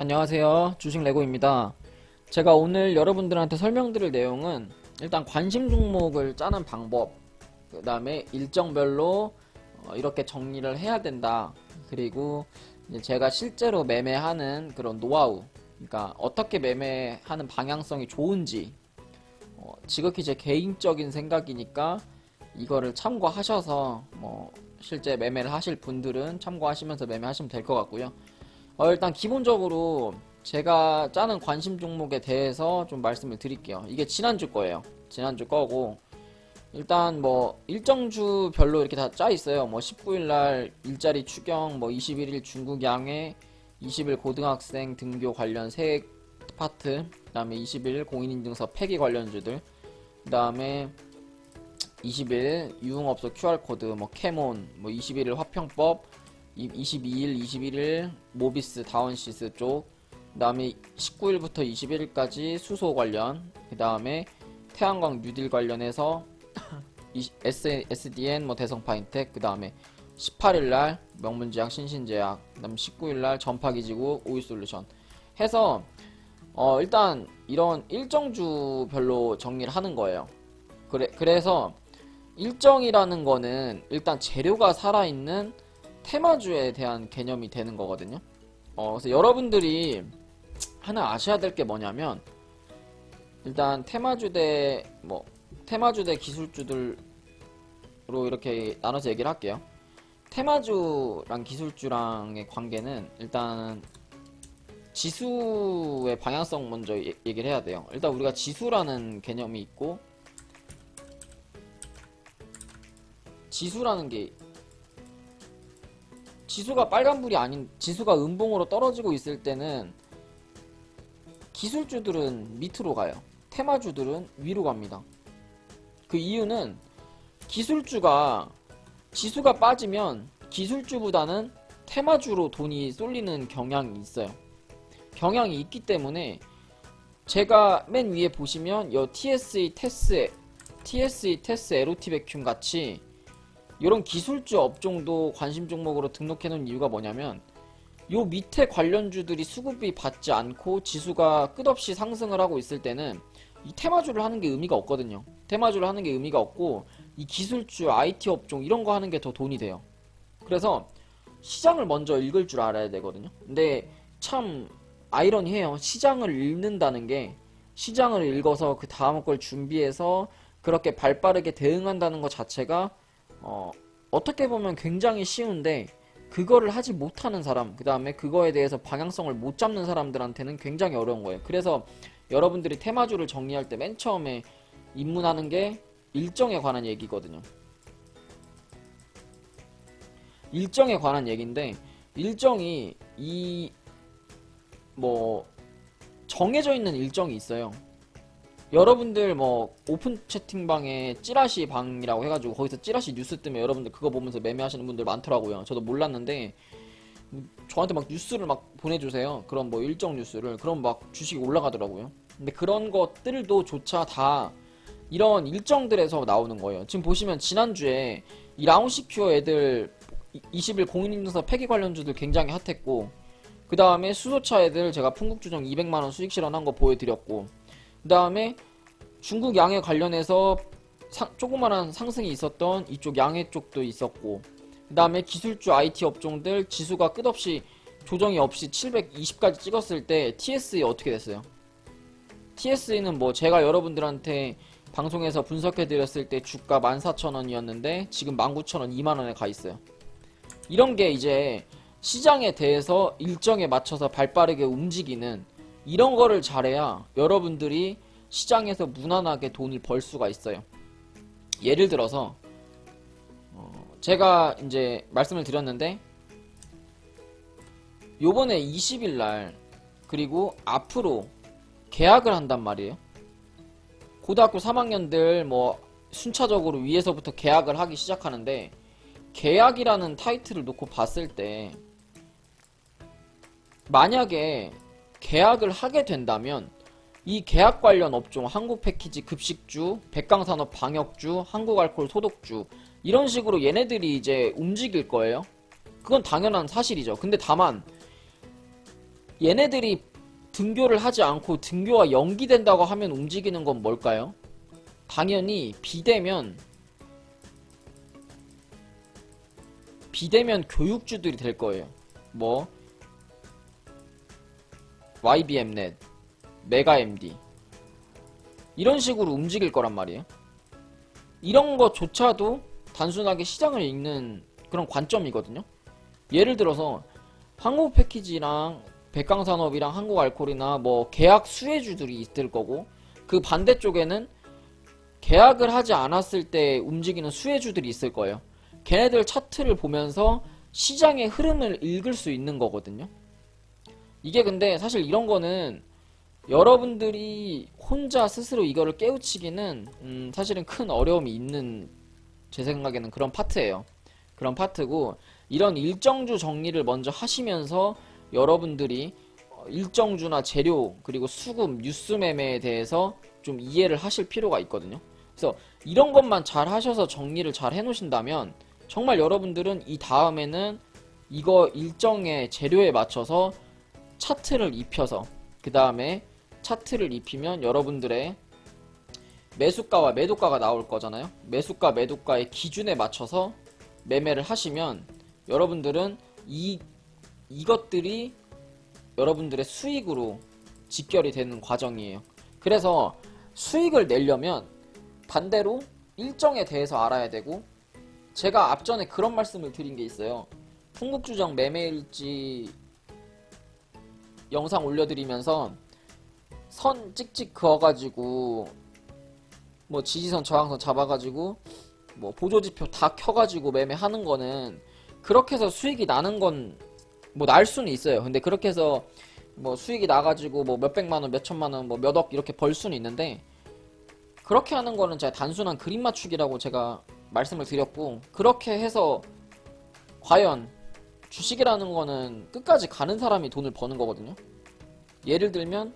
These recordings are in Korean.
안녕하세요. 주식 레고입니다. 제가 오늘 여러분들한테 설명드릴 내용은 일단 관심 종목을 짜는 방법, 그 다음에 일정별로 어, 이렇게 정리를 해야 된다. 그리고 제가 실제로 매매하는 그런 노하우, 그러니까 어떻게 매매하는 방향성이 좋은지, 어, 지극히 제 개인적인 생각이니까 이거를 참고하셔서 뭐 실제 매매를 하실 분들은 참고하시면서 매매하시면 될 것 같고요. 어, 일단 기본적으로 제가 짜는 관심 종목에 대해서 좀 말씀을 드릴게요. 이게 지난주 거예요. 지난주 거고 일단 뭐 일정주 별로 이렇게 다 짜 있어요. 뭐 19일 날 일자리 추경, 뭐 21일 중국 양회, 20일 고등학생 등교 관련 세 파트, 그다음에 20일 공인인증서 폐기 관련주들, 그다음에 20일 유흥업소 QR코드, 뭐 캐몬, 뭐 21일 화평법, 22일, 21일 모비스 다운시스 쪽, 그 다음에 19일부터 21일까지 수소 관련, 그 다음에 태양광 뉴딜 관련해서 SDN 뭐 대성파인텍, 그 다음에 18일날 명문제약 신신제약, 그 다음 19일날 전파기지구 오이솔루션 해서 어 일단 이런 일정주별로 정리를 하는 거예요. 그래 그래서 일정이라는 거는 일단 재료가 살아있는 테마주에 대한 개념이 되는 거거든요. 어, 그래서 여러분들이 하나 아셔야 될 게 뭐냐면 일단 테마주 대 뭐 테마주 대 기술주들로 이렇게 나눠서 얘기를 할게요. 테마주랑 기술주랑의 관계는 일단 지수의 방향성 먼저 얘- 얘기를 해야 돼요. 일단 우리가 지수라는 개념이 있고 지수라는 게 지수가 빨간불이 아닌 지수가 음봉으로 떨어지고 있을 때는 기술주들은 밑으로 가요. 테마주들은 위로 갑니다. 그 이유는 기술주가 지수가 빠지면 기술주보다는 테마주로 돈이 쏠리는 경향이 있어요. 경향이 있기 때문에 제가 맨 위에 보시면 여 TSE 테스 TSE 테스 에로티 베큐um 같이 이런 기술주 업종도 관심 종목으로 등록해 놓은 이유가 뭐냐면 요 밑에 관련주들이 수급이 받지 않고 지수가 끝없이 상승을 하고 있을 때는 이 테마주를 하는 게 의미가 없거든요. 테마주를 하는 게 의미가 없고 이 기술주, IT 업종 이런 거 하는 게 더 돈이 돼요. 그래서 시장을 먼저 읽을 줄 알아야 되거든요. 근데 참 아이러니해요. 시장을 읽는다는 게 시장을 읽어서 그 다음 걸 준비해서 그렇게 발빠르게 대응한다는 것 자체가 어, 어떻게 보면 굉장히 쉬운데 그거를 하지 못하는 사람, 그 다음에 그거에 대해서 방향성을 못 잡는 사람들한테는 굉장히 어려운 거예요. 그래서 여러분들이 테마주를 정리할 때 맨 처음에 입문하는 게 일정에 관한 얘기거든요. 일정에 관한 얘기인데 일정이 이 뭐 정해져 있는 일정이 있어요. 여러분들 뭐 오픈 채팅방에 찌라시 방이라고 해가지고 거기서 찌라시 뉴스 뜨면 여러분들 그거 보면서 매매하시는 분들 많더라고요. 저도 몰랐는데 저한테 막 뉴스를 막 보내주세요. 그런 뭐 일정 뉴스를 그럼 막 주식이 올라가더라고요. 근데 그런 것들도 조차 다 이런 일정들에서 나오는 거예요. 지금 보시면 지난주에 이 라운시큐어 애들 20일 공인인증서 폐기 관련주들 굉장히 핫했고 그 다음에 수소차 애들 제가 풍국주정 200만원 수익 실현한 거 보여드렸고 그 다음에 중국 양해 관련해서 상- 조그만한 상승이 있었던 이쪽 양해 쪽도 있었고 그 다음에 기술주 IT 업종들 지수가 끝없이 조정이 없이 720까지 찍었을 때 TSE 어떻게 됐어요? TSE는 뭐 제가 여러분들한테 방송에서 분석해드렸을 때 주가 14,000원이었는데 지금 19,000원, 2만원에 가 있어요. 이런 게 이제 시장에 대해서 일정에 맞춰서 발빠르게 움직이는 이런 거를 잘해야 여러분들이 시장에서 무난하게 돈을 벌 수가 있어요. 예를 들어서 어, 제가 이제 말씀을 드렸는데 요번에 20일 날 그리고 앞으로 계약을 한단 말이에요. 고등학교 3학년들 뭐 순차적으로 위에서부터 계약을 하기 시작하는데 계약이라는 타이틀을 놓고 봤을 때 만약에 계약을 하게 된다면 이 계약 관련 업종 한국 패키지 급식주, 백강산업 방역주, 한국알콜 소독주 이런 식으로 얘네들이 이제 움직일 거예요. 그건 당연한 사실이죠. 근데 다만 얘네들이 등교를 하지 않고 등교가 연기된다고 하면 움직이는 건 뭘까요? 당연히 비대면 비대면 교육주들이 될 거예요. 뭐 YBMnet, 메가MD 이런 식으로 움직일 거란 말이에요. 이런 것조차도 단순하게 시장을 읽는 그런 관점이거든요. 예를 들어서 한국 패키지랑 백강산업이랑 한국알콜이나 뭐 계약 수혜주들이 있을 거고 그 반대쪽에는 계약을 하지 않았을 때 움직이는 수혜주들이 있을 거예요. 걔네들 차트를 보면서 시장의 흐름을 읽을 수 있는 거거든요. 이게 근데 사실 이런 거는 여러분들이 혼자 스스로 이거를 깨우치기는 음, 사실은 큰 어려움이 있는 제 생각에는 그런 파트예요. 그런 파트고 이런 일정주 정리를 먼저 하시면서 여러분들이 어, 일정주나 재료 그리고 수급 뉴스 매매에 대해서 좀 이해를 하실 필요가 있거든요. 그래서 이런 것만 잘 하셔서 정리를 잘 해놓으신다면 정말 여러분들은 이 다음에는 이거 일정의 재료에 맞춰서 차트를 입혀서 그 다음에 차트를 입히면 여러분들의 매수가와 매도가가 나올 거잖아요. 매수가 매도가의 기준에 맞춰서 매매를 하시면 여러분들은 이 이것들이 여러분들의 수익으로 직결이 되는 과정이에요. 그래서 수익을 내려면 반대로 일정에 대해서 알아야 되고 제가 앞전에 그런 말씀을 드린 게 있어요. 풍국주정 매매일지 영상 올려드리면서 선 찍찍 그어가지고 뭐 지지선 저항선 잡아가지고 뭐 보조지표 다 켜가지고 매매하는 거는 그렇게 해서 수익이 나는 건 뭐 날 수는 있어요. 근데 그렇게 해서 뭐 수익이 나가지고 뭐 몇백만 원, 몇천만 원, 뭐 몇 억 이렇게 벌 수는 있는데 그렇게 하는 거는 제가 단순한 그림 맞추기라고 제가 말씀을 드렸고 그렇게 해서 과연 주식이라는 거는 끝까지 가는 사람이 돈을 버는 거거든요. 예를 들면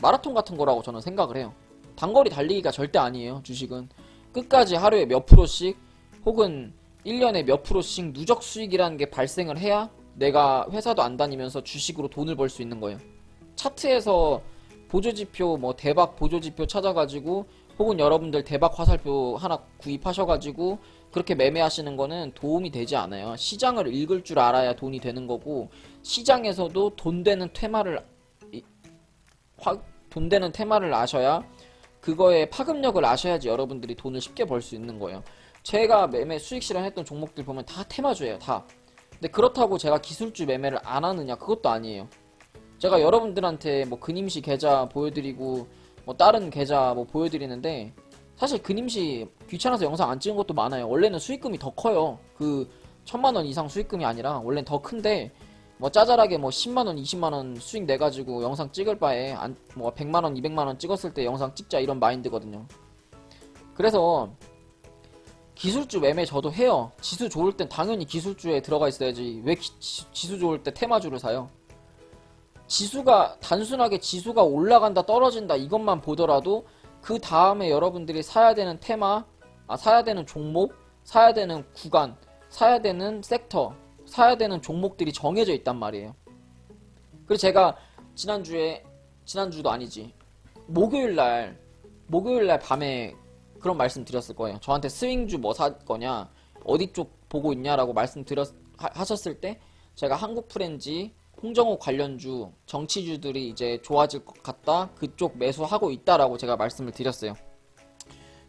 마라톤 같은 거라고 저는 생각을 해요. 단거리 달리기가 절대 아니에요. 주식은 끝까지 하루에 몇 프로씩 혹은 1년에 몇 프로씩 누적 수익이라는 게 발생을 해야 내가 회사도 안 다니면서 주식으로 돈을 벌 수 있는 거예요. 차트에서 보조지표 뭐 대박 보조지표 찾아가지고 혹은 여러분들 대박 화살표 하나 구입하셔가지고 그렇게 매매하시는 거는 도움이 되지 않아요. 시장을 읽을 줄 알아야 돈이 되는 거고 시장에서도 돈 되는 테마를 돈 되는 테마를 아셔야 그거의 파급력을 아셔야지 여러분들이 돈을 쉽게 벌 수 있는 거예요. 제가 매매 수익 실현했던 종목들 보면 다 테마주예요, 다. 근데 그렇다고 제가 기술주 매매를 안 하느냐? 그것도 아니에요. 제가 여러분들한테 뭐 근임시 계좌 보여드리고 뭐 다른 계좌 뭐 보여드리는데 사실 근임시 귀찮아서 영상 안 찍은 것도 많아요. 원래는 수익금이 더 커요. 그 천만 원 이상 수익금이 아니라 원래는 더 큰데 뭐 짜잘하게 뭐 10만 원, 20만 원 수익 내 가지고 영상 찍을 바에 안, 뭐 100만 원, 200만 원 찍었을 때 영상 찍자 이런 마인드거든요. 그래서 기술주 매매 저도 해요. 지수 좋을 땐 당연히 기술주에 들어가 있어야지. 왜 기- 지- 지수 좋을 때 테마주를 사요? 지수가 단순하게 지수가 올라간다 떨어진다 이것만 보더라도 그 다음에 여러분들이 사야 되는 테마, 아 사야 되는 종목, 사야 되는 구간, 사야 되는 섹터, 사야 되는 종목들이 정해져 있단 말이에요. 그래서 제가 지난주에 지난주도 아니지 목요일 날 목요일 날 밤에 그런 말씀 드렸을 거예요. 저한테 스윙주 뭐 살 거냐, 어디 쪽 보고 있냐라고 말씀 드렸 하- 하셨을 때 제가 한국 프렌지, 홍정호 관련주, 정치주들이 이제 좋아질 것 같다. 그쪽 매수하고 있다라고 제가 말씀을 드렸어요.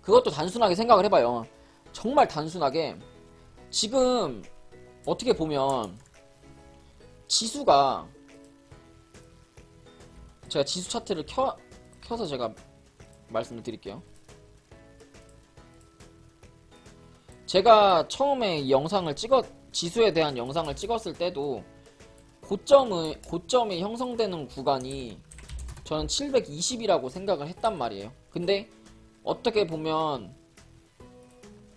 그것도 단순하게 생각을 해봐요. 정말 단순하게 지금 어떻게 보면 지수가 제가 지수 차트를 켜, 켜서 제가 말씀을 드릴게요. 제가 처음에 이 영상을 찍었 지수에 대한 영상을 찍었을 때도 고점의 고점이 형성되는 구간이 저는 720이라고 생각을 했단 말이에요. 근데 어떻게 보면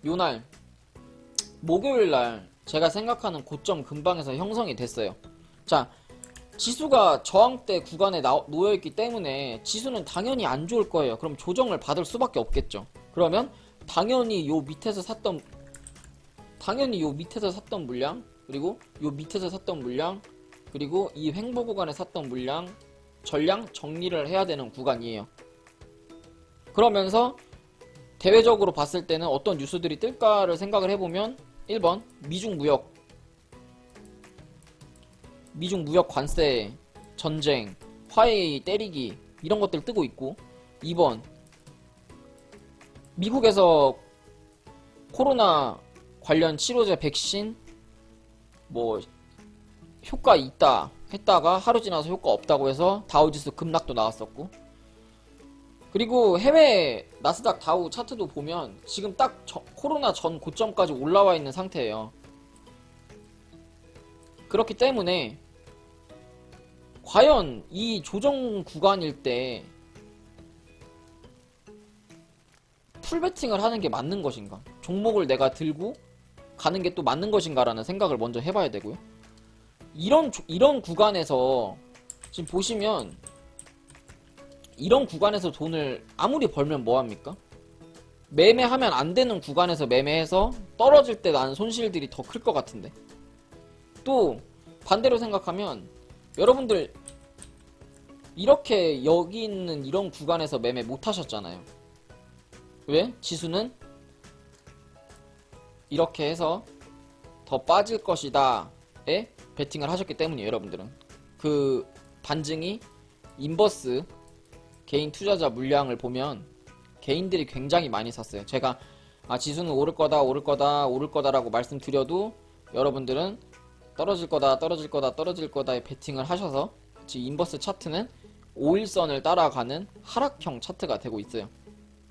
요날 목요일 날 제가 생각하는 고점 근방에서 형성이 됐어요. 자, 지수가 저항대 구간에 나- 놓여있기 때문에 지수는 당연히 안 좋을 거예요. 그럼 조정을 받을 수밖에 없겠죠. 그러면 당연히 요 밑에서 샀던 당연히 요 밑에서 샀던 물량 그리고 요 밑에서 샀던 물량 그리고 이 횡보 구간에 샀던 물량 전량 정리를 해야 되는 구간이에요. 그러면서 대외적으로 봤을 때는 어떤 뉴스들이 뜰까를 생각을 해보면 1번 미중 무역 미중 무역 관세 전쟁 화웨이 때리기 이런 것들 뜨고 있고 2번 미국에서 코로나 관련 치료제 백신 뭐 효과 있다 했다가 하루 지나서 효과 없다고 해서 다우지수 급락도 나왔었고 그리고 해외 나스닥 다우 차트도 보면 지금 딱 저- 코로나 전 고점까지 올라와 있는 상태예요. 그렇기 때문에 과연 이 조정 구간일 때 풀베팅을 하는 게 맞는 것인가? 종목을 내가 들고 가는 게 또 맞는 것인가라는 생각을 먼저 해봐야 되고요. 이런 조- 이런 구간에서 지금 보시면 이런 구간에서 돈을 아무리 벌면 뭐 합니까? 매매하면 안 되는 구간에서 매매해서 떨어질 때 나는 손실들이 더 클 것 같은데. 또 반대로 생각하면 여러분들 이렇게 여기 있는 이런 구간에서 매매 못 하셨잖아요. 왜? 지수는 이렇게 해서 더 빠질 것이다 에 베팅을 하셨기 때문이에요, 여러분들은. 그 반증이 인버스 개인 투자자 물량을 보면 개인들이 굉장히 많이 샀어요. 제가 아, 지수는 오를 거다, 오를 거다, 오를 거다라고 말씀드려도 여러분들은 떨어질 거다, 떨어질 거다, 떨어질 거다에 베팅을 하셔서 지금 인버스 차트는 5일선을 따라가는 하락형 차트가 되고 있어요.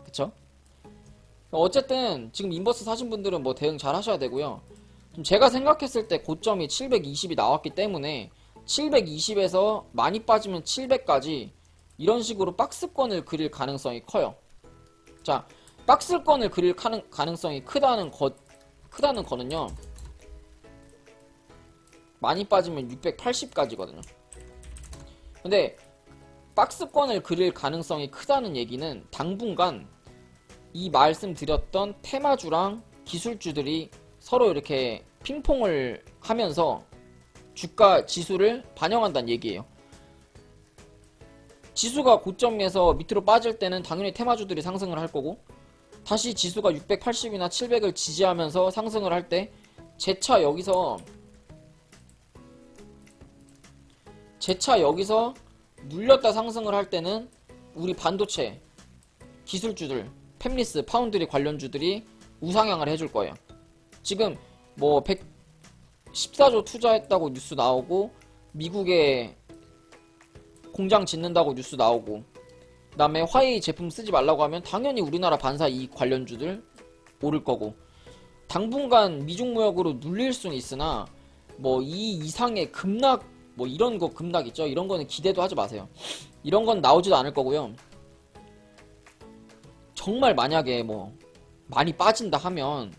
그쵸? 어쨌든 지금 인버스 사신 분들은 뭐 대응 잘 하셔야 되고요. 좀 제가 생각했을 때 고점이 720이 나왔기 때문에 720에서 많이 빠지면 700까지 이런 식으로 박스권을 그릴 가능성이 커요. 자, 박스권을 그릴 가능, 가능성이 크다는 것, 크다는 거는요. 많이 빠지면 680까지거든요. 근데 박스권을 그릴 가능성이 크다는 얘기는 당분간 이 말씀드렸던 테마주랑 기술주들이 서로 이렇게 핑퐁을 하면서 주가 지수를 반영한다는 얘기예요. 지수가 고점에서 밑으로 빠질 때는 당연히 테마주들이 상승을 할 거고 다시 지수가 680이나 700을 지지하면서 상승을 할때 재차 여기서 재차 여기서 눌렸다 상승을 할 때는 우리 반도체 기술주들 팹리스 파운드리 관련주들이 우상향을 해줄 거예요. 지금 뭐 114조 투자했다고 뉴스 나오고 미국에 공장 짓는다고 뉴스 나오고 그다음에 화웨이 제품 쓰지 말라고 하면 당연히 우리나라 반사 이익 관련주들 오를 거고 당분간 미중 무역으로 눌릴 수는 있으나 뭐 이 이상의 급락 뭐 이런 거 급락 있죠? 이런 거는 기대도 하지 마세요. 이런 건 나오지도 않을 거고요. 정말 만약에 뭐 많이 빠진다 하면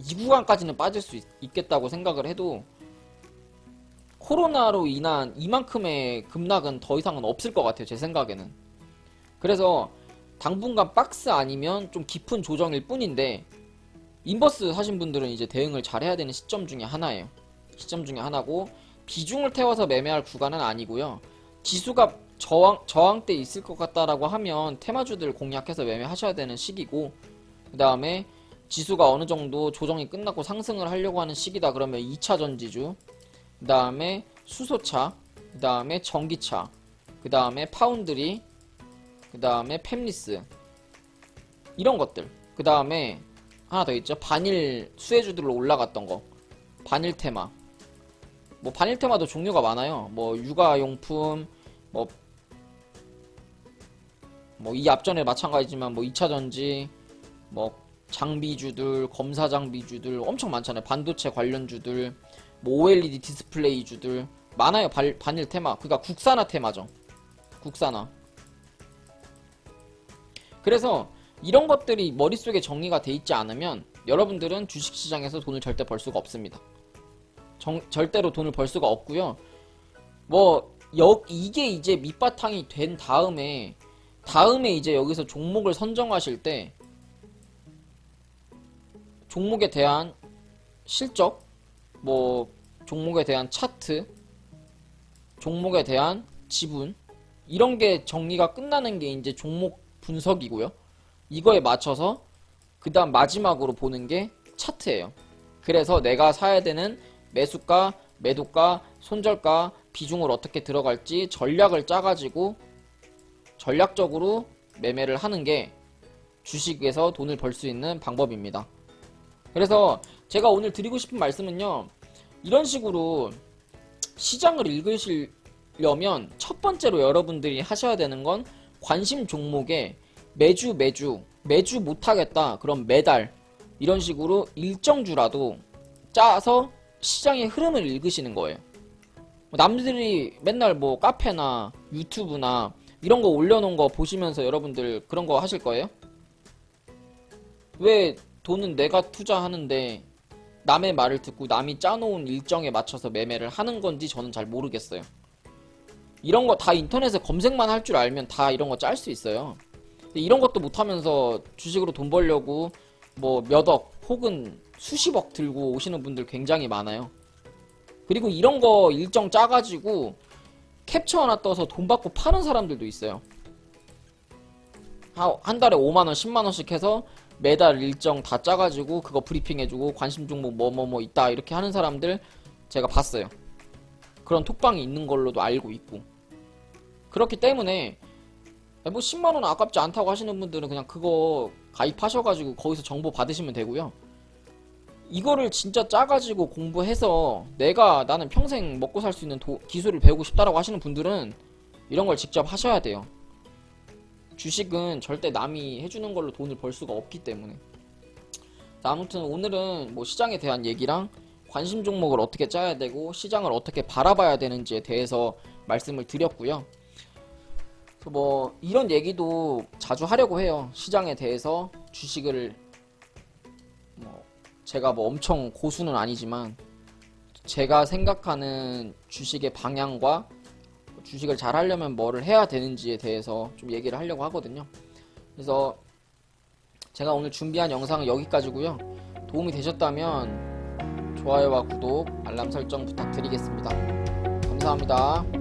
뭐이 구간까지는 빠질 수 있, 있겠다고 생각을 해도 코로나로 인한 이만큼의 급락은 더 이상은 없을 것 같아요 제 생각에는. 그래서 당분간 박스 아니면 좀 깊은 조정일 뿐인데 인버스 하신 분들은 이제 대응을 잘 해야 되는 시점 중에 하나예요. 시점 중에 하나고 비중을 태워서 매매할 구간은 아니고요. 지수가 저항, 저항대 있을 것 같다라고 하면 테마주들 공략해서 매매하셔야 되는 시기고 그 다음에 지수가 어느 정도 조정이 끝나고 상승을 하려고 하는 시기다. 그러면 2차 전지주 그 다음에 수소차 그 다음에 전기차 그 다음에 파운드리 그 다음에 팹리스 이런 것들. 그 다음에 하나 더 있죠. 반일 수혜주들로 올라갔던 거. 반일 테마. 뭐 반일 테마도 종류가 많아요. 뭐 육아용품 뭐 뭐 이 앞전에 마찬가지지만 뭐 2차 전지 뭐 장비주들 검사 장비주들 엄청 많잖아요. 반도체 관련주들 뭐 OLED 디스플레이주들 많아요. 발, 반일 테마. 그러니까 국산화 테마죠. 국산화. 그래서 이런 것들이 머릿속에 정리가 돼 있지 않으면 여러분들은 주식시장에서 돈을 절대 벌 수가 없습니다. 정- 절대로 돈을 벌 수가 없고요. 뭐 여, 이게 이제 밑바탕이 된 다음에 다음에 이제 여기서 종목을 선정하실 때 종목에 대한 실적, 뭐 종목에 대한 차트, 종목에 대한 지분 이런 게 정리가 끝나는 게 이제 종목 분석이고요. 이거에 맞춰서 그 다음 마지막으로 보는 게 차트예요. 그래서 내가 사야 되는 매수가, 매도가, 손절가, 비중을 어떻게 들어갈지 전략을 짜가지고 전략적으로 매매를 하는 게 주식에서 돈을 벌 수 있는 방법입니다. 그래서 제가 오늘 드리고 싶은 말씀은요. 이런 식으로 시장을 읽으시려면 첫 번째로 여러분들이 하셔야 되는 건 관심 종목에 매주 매주 매주 못하겠다 그럼 매달 이런 식으로 일정주라도 짜서 시장의 흐름을 읽으시는 거예요. 남들이 맨날 뭐 카페나 유튜브나 이런 거 올려놓은 거 보시면서 여러분들 그런 거 하실 거예요? 왜 돈은 내가 투자하는데 남의 말을 듣고 남이 짜놓은 일정에 맞춰서 매매를 하는 건지 저는 잘 모르겠어요. 이런 거 다 인터넷에 검색만 할 줄 알면 다 이런 거 짤 수 있어요. 이런 것도 못하면서 주식으로 돈 벌려고 뭐 몇 억 혹은 수십억 들고 오시는 분들 굉장히 많아요. 그리고 이런 거 일정 짜가지고 캡처 하나 떠서 돈 받고 파는 사람들도 있어요. 하- 한 달에 5만원, 10만원씩 해서 매달 일정 다 짜가지고 그거 브리핑해주고 관심 종목 뭐 뭐 뭐 있다 이렇게 하는 사람들 제가 봤어요. 그런 톡방이 있는 걸로도 알고 있고. 그렇기 때문에 뭐 10만원 아깝지 않다고 하시는 분들은 그냥 그거 가입하셔가지고 거기서 정보 받으시면 되고요. 이거를 진짜 짜가지고 공부해서 내가 나는 평생 먹고 살 수 있는 도- 기술을 배우고 싶다라고 하시는 분들은 이런 걸 직접 하셔야 돼요. 주식은 절대 남이 해주는 걸로 돈을 벌 수가 없기 때문에. 자, 아무튼 오늘은 뭐 시장에 대한 얘기랑 관심 종목을 어떻게 짜야 되고 시장을 어떻게 바라봐야 되는지에 대해서 말씀을 드렸고요. 뭐 이런 얘기도 자주 하려고 해요. 시장에 대해서 주식을 뭐 제가 뭐 엄청 고수는 아니지만 제가 생각하는 주식의 방향과 주식을 잘 하려면 뭐를 해야 되는지에 대해서 좀 얘기를 하려고 하거든요. 그래서 제가 오늘 준비한 영상은 여기까지고요. 도움이 되셨다면 좋아요와 구독, 알람 설정 부탁드리겠습니다. 감사합니다.